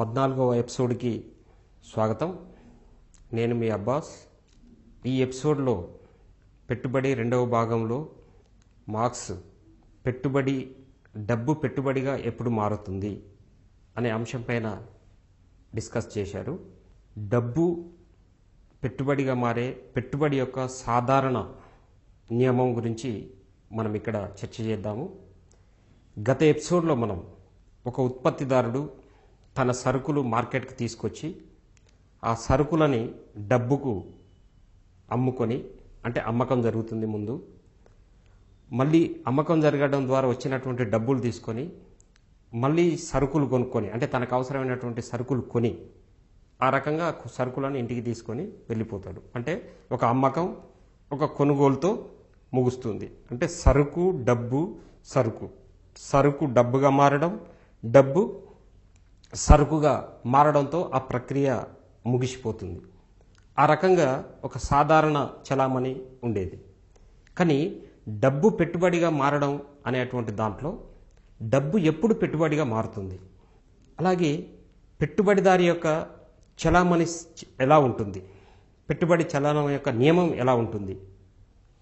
పద్నాలుగవ ఎపిసోడ్కి స్వాగతం. నేను మీ అబ్బాస్. ఈ ఎపిసోడ్లో పెట్టుబడి రెండవ భాగంలో మార్క్స్ పెట్టుబడి డబ్బు పెట్టుబడిగా ఎప్పుడు మారుతుంది అనే అంశం పైన డిస్కస్ చేశారు. డబ్బు పెట్టుబడిగా మారే పెట్టుబడి యొక్క సాధారణ నియమం గురించి మనం ఇక్కడ చర్చ చేద్దాము. గత ఎపిసోడ్లో మనం ఒక ఉత్పత్తిదారుడు తన సరుకులు మార్కెట్కి తీసుకొచ్చి ఆ సరుకులని డబ్బుకు అమ్ముకొని అంటే అమ్మకం జరుగుతుంది ముందు. మళ్ళీ అమ్మకం జరగడం ద్వారా వచ్చినటువంటి డబ్బులు తీసుకొని మళ్ళీ సరుకులు కొనుక్కొని అంటే తనకు అవసరమైనటువంటి సరుకులు కొని ఆ రకంగా సరుకులను ఇంటికి తీసుకొని వెళ్ళిపోతాడు. అంటే ఒక అమ్మకం ఒక కొనుగోలుతో ముగుస్తుంది. అంటే సరుకు డబ్బు సరుకు. సరుకు డబ్బుగా మారడం డబ్బు సరుకుగా మారడంతో ఆ ప్రక్రియ ముగిసిపోతుంది. ఆ రకంగా ఒక సాధారణ చలామణి ఉండేది. కానీ డబ్బు పెట్టుబడిగా మారడం అనేటువంటి దాంట్లో డబ్బు ఎప్పుడు పెట్టుబడిగా మారుతుంది? అలాగే పెట్టుబడిదారి యొక్క చలామణి ఎలా ఉంటుంది? పెట్టుబడి చలనం యొక్క నియమం ఎలా ఉంటుంది?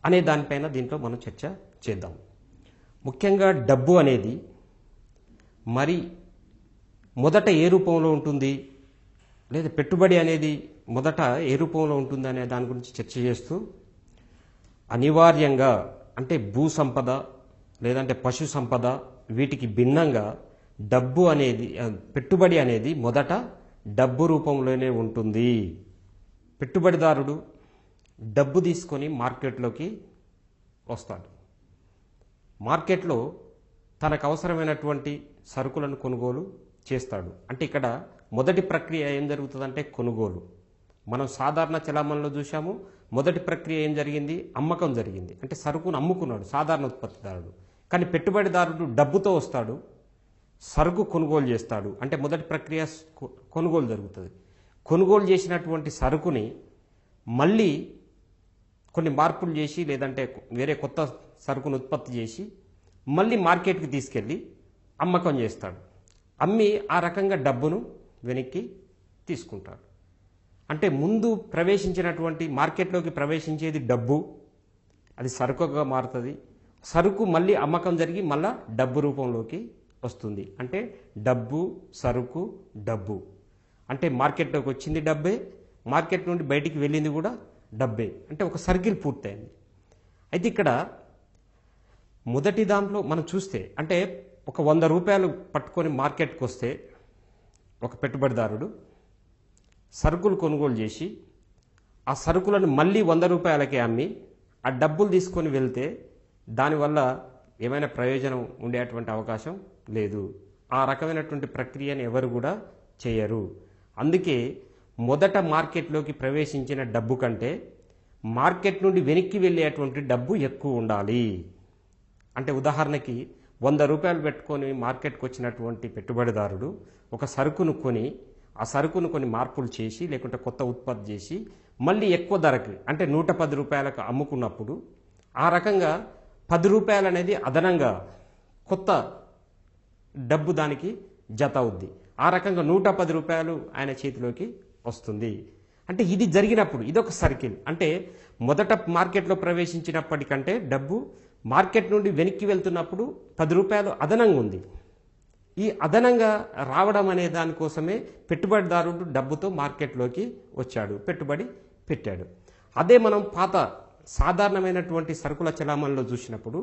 అనే దానిపైన దీంట్లో మనం చర్చ చేద్దాం. ముఖ్యంగా డబ్బు అనేది మరి మొదట ఏ రూపంలో ఉంటుంది? లేదా పెట్టుబడి అనేది మొదట ఏ రూపంలో ఉంటుంది అనే దాని గురించి చర్చ చేస్తూ అనివార్యంగా అంటే భూ సంపద లేదంటే పశు సంపద వీటికి భిన్నంగా డబ్బు అనేది పెట్టుబడి అనేది మొదట డబ్బు రూపంలోనే ఉంటుంది. పెట్టుబడిదారుడు డబ్బు తీసుకొని మార్కెట్లోకి వస్తాడు. మార్కెట్లో తనకు అవసరమైనటువంటి సరుకులను కొనుగోలు చేస్తాడు. అంటే ఇక్కడ మొదటి ప్రక్రియ ఏం జరుగుతుందంటే కొనుగోలు. మనం సాధారణ చలామణిలో చూసాము మొదటి ప్రక్రియ ఏం జరిగింది? అమ్మకం జరిగింది. అంటే సరుకును అమ్ముకున్నాడు సాధారణ ఉత్పత్తిదారుడు. కానీ పెట్టుబడిదారుడు డబ్బుతో వస్తాడు సరుకు కొనుగోలు చేస్తాడు. అంటే మొదటి ప్రక్రియ కొనుగోలు జరుగుతుంది. కొనుగోలు చేసినటువంటి సరుకుని మళ్ళీ కొన్ని మార్పులు చేసి లేదంటే వేరే కొత్త సరుకును ఉత్పత్తి చేసి మళ్ళీ మార్కెట్కి తీసుకెళ్ళి అమ్మకం చేస్తాడు. అమ్మి ఆ రకంగా డబ్బును వెనక్కి తీసుకుంటాడు. అంటే ముందు ప్రవేశించినటువంటి మార్కెట్లోకి ప్రవేశించేది డబ్బు. అది సరుకుగా మారుతుంది. సరుకు మళ్ళీ అమ్మకం జరిగి మళ్ళా డబ్బు రూపంలోకి వస్తుంది. అంటే డబ్బు సరుకు డబ్బు. అంటే మార్కెట్లోకి వచ్చింది డబ్బే మార్కెట్ నుండి బయటికి వెళ్ళింది కూడా డబ్బే. అంటే ఒక సర్కిల్ పూర్తయింది. అయితే ఇక్కడ మొదటి దాంట్లో మనం చూస్తే అంటే ఒక వంద రూపాయలు పట్టుకొని మార్కెట్కి వస్తే ఒక పెట్టుబడిదారుడు సరుకులు కొనుగోలు చేసి ఆ సరుకులను మళ్ళీ వంద రూపాయలకే అమ్మి ఆ డబ్బులు తీసుకొని వెళ్తే దానివల్ల ఏమైనా ప్రయోజనం ఉండేటువంటి అవకాశం లేదు. ఆ రకమైనటువంటి ప్రక్రియను ఎవరు కూడా చేయరు. అందుకే మొదట మార్కెట్లోకి ప్రవేశించిన డబ్బు కంటే మార్కెట్ నుండి వెనక్కి వెళ్ళేటువంటి డబ్బు ఎక్కువ ఉండాలి. అంటే ఉదాహరణకి వంద రూపాయలు పెట్టుకొని మార్కెట్కి వచ్చినటువంటి పెట్టుబడిదారుడు ఒక సరుకును కొని ఆ సరుకును కొన్ని మార్పులు చేసి లేకుంటే కొత్త ఉత్పత్తి చేసి మళ్ళీ ఎక్కువ ధరకి అంటే నూట పది రూపాయలకు అమ్ముకున్నప్పుడు ఆ రకంగా పది రూపాయలు అనేది అదనంగా కొత్త డబ్బు దానికి జత అవుద్ది. ఆ రకంగా నూట పది రూపాయలు ఆయన చేతిలోకి వస్తుంది. అంటే ఇది జరిగినప్పుడు ఇదొక సర్కిల్. అంటే మొదట మార్కెట్లో ప్రవేశించినప్పటికంటే డబ్బు మార్కెట్ నుండి వెనక్కి వెళ్తున్నప్పుడు పది రూపాయలు అదనంగా ఉంది. ఈ అదనంగా రావడం అనే దానికోసమే పెట్టుబడిదారుడు డబ్బుతో మార్కెట్లోకి వచ్చాడు పెట్టుబడి పెట్టాడు. అదే మనం పాత సాధారణమైనటువంటి సరుకుల చలామణిలో చూసినప్పుడు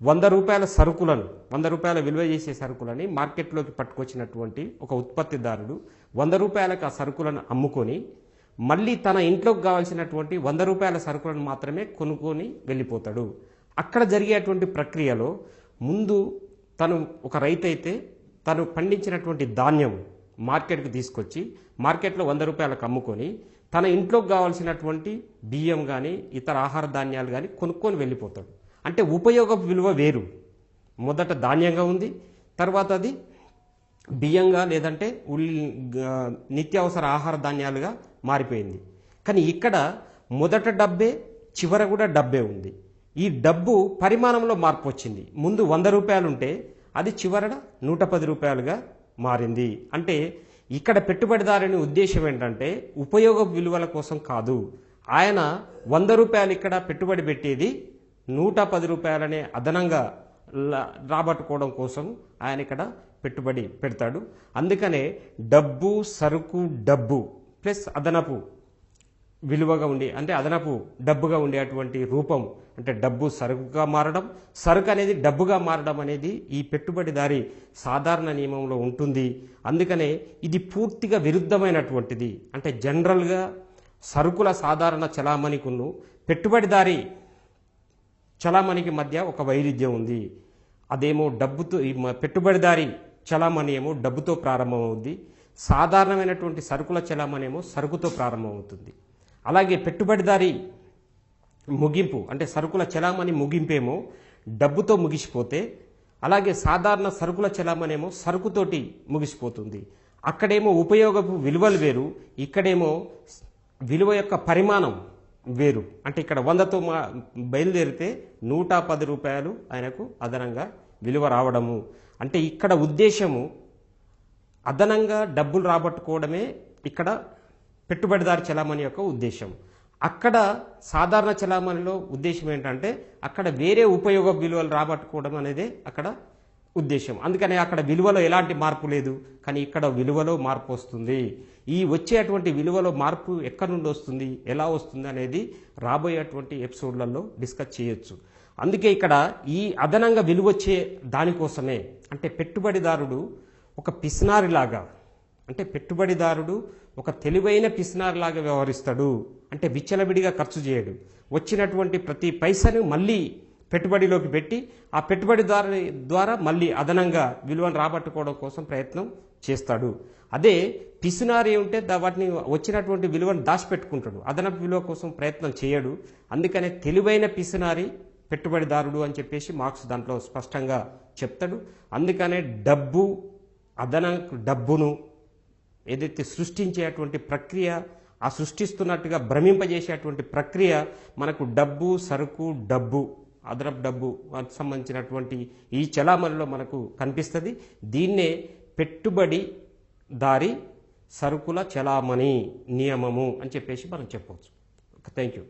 వంద రూపాయల సరుకులను వంద రూపాయల విలువ చేసే సరుకులని మార్కెట్లోకి పట్టుకొచ్చినటువంటి ఒక ఉత్పత్తిదారుడు వంద రూపాయలకు ఆ సరుకులను అమ్ముకొని మళ్ళీ తన ఇంట్లోకి కావాల్సినటువంటి వంద రూపాయల సరుకులను మాత్రమే కొనుక్కొని వెళ్ళిపోతాడు. అక్కడ జరిగేటువంటి ప్రక్రియలో ముందు తను ఒక రైతు అయితే తను పండించినటువంటి ధాన్యం మార్కెట్కి తీసుకొచ్చి మార్కెట్లో వంద రూపాయలకు అమ్ముకొని తన ఇంట్లోకి కావాల్సినటువంటి బియ్యం కానీ ఇతర ఆహార ధాన్యాలు కానీ కొనుక్కొని వెళ్ళిపోతాడు. అంటే ఉపయోగ విలువ వేరు. మొదట ధాన్యంగా ఉంది తర్వాత అది బియ్యంగా లేదంటే ఉల్లి నిత్యావసర ఆహార ధాన్యాలుగా మారిపోయింది. కానీ ఇక్కడ మొదట డబ్బే చివర కూడా డబ్బే ఉంది. ఈ డబ్బు పరిమాణంలో మార్పు వచ్చింది. ముందు వంద రూపాయలు ఉంటే అది చివరన నూట పది రూపాయలుగా మారింది. అంటే ఇక్కడ పెట్టుబడిదారుని ఉద్దేశం ఏంటంటే ఉపయోగ విలువల కోసం కాదు. ఆయన వంద రూపాయలు ఇక్కడ పెట్టుబడి పెట్టేది నూట పది రూపాయలనే అదనంగా రాబట్టుకోవడం కోసం ఆయన ఇక్కడ పెట్టుబడి పెడతాడు. అందుకనే డబ్బు సరుకు డబ్బు ప్లస్ అదనపు విలువగా ఉండి అంటే అదనపు డబ్బుగా ఉండేటువంటి రూపం అంటే డబ్బు సరుకుగా మారడం సరుకు అనేది డబ్బుగా మారడం అనేది ఈ పెట్టుబడిదారి సాధారణ నియమంలో ఉంటుంది. అందుకనే ఇది పూర్తిగా విరుద్ధమైనటువంటిది. అంటే జనరల్గా సరుకుల సాధారణ చలామణికును పెట్టుబడిదారి చలామణికి మధ్య ఒక వైరుధ్యం ఉంది. అదేమో డబ్బుతో ఈ పెట్టుబడిదారి చలామణి ఏమో డబ్బుతో ప్రారంభమవుద్ది. సాధారణమైనటువంటి సరుకుల చలామణి ఏమో సరుకుతో ప్రారంభమవుతుంది. అలాగే పెట్టుబడిదారి ముగింపు అంటే సరుకుల చలామణి ముగింపేమో డబ్బుతో ముగిసిపోతే అలాగే సాధారణ సరుకుల చలామణేమో సరుకుతోటి ముగిసిపోతుంది. అక్కడేమో ఉపయోగపు విలువలు వేరు ఇక్కడేమో విలువ యొక్క పరిమాణం వేరు. అంటే ఇక్కడ వందతో మా బయలుదేరితే నూట పది రూపాయలు ఆయనకు అదనంగా విలువ రావడము. అంటే ఇక్కడ ఉద్దేశము అదనంగా డబ్బులు రాబట్టుకోవడమే ఇక్కడ పెట్టుబడిదారు చలామణి యొక్క ఉద్దేశం. అక్కడ సాధారణ చలామణిలో ఉద్దేశం ఏంటంటే అక్కడ వేరే ఉపయోగ విలువలు రాబట్టుకోవడం అనేది అక్కడ ఉద్దేశం. అందుకని అక్కడ విలువలో ఎలాంటి మార్పు లేదు కానీ ఇక్కడ విలువలో మార్పు వస్తుంది. ఈ వచ్చేటువంటి విలువలో మార్పు ఎక్కడి నుండి వస్తుంది ఎలా వస్తుంది అనేది రాబోయేటువంటి ఎపిసోడ్లలో డిస్కస్ చేయొచ్చు. అందుకే ఇక్కడ ఈ అదనంగా విలువ వచ్చే దానికోసమే అంటే పెట్టుబడిదారుడు ఒక పిసినారిలాగా అంటే పెట్టుబడిదారుడు ఒక తెలివైన పిసినారులాగా వ్యవహరిస్తాడు. అంటే విచ్చలవిడిగా ఖర్చు చేయడు. వచ్చినటువంటి ప్రతి పైసను మళ్ళీ పెట్టుబడిలోకి పెట్టి ఆ పెట్టుబడిదారు ద్వారా మళ్ళీ అదనంగా విలువను రాబట్టుకోవడం కోసం ప్రయత్నం చేస్తాడు. అదే పిసినారి ఉంటే దా- వాటిని వచ్చినటువంటి విలువను దాచిపెట్టుకుంటాడు. అదనపు విలువ కోసం ప్రయత్నం చేయడు. అందుకనే తెలివైన పిసినారి పెట్టుబడిదారుడు అని చెప్పేసి మార్క్స్ దాంట్లో స్పష్టంగా చెప్తాడు. అందుకనే డబ్బు అదన డబ్బును ఏదైతే సృష్టించేటువంటి ప్రక్రియ ఆ సృష్టిస్తున్నట్టుగా భ్రమింపజేసేటువంటి ప్రక్రియ మనకు డబ్బు సరుకు డబ్బు అదనపు డబ్బు సంబంధించినటువంటి ఈ చలామణిలో మనకు కనిపిస్తుంది. దీన్నే పెట్టుబడి దారి సరుకుల చలామణి నియమము అని చెప్పేసి మనం చెప్పవచ్చు. Thank you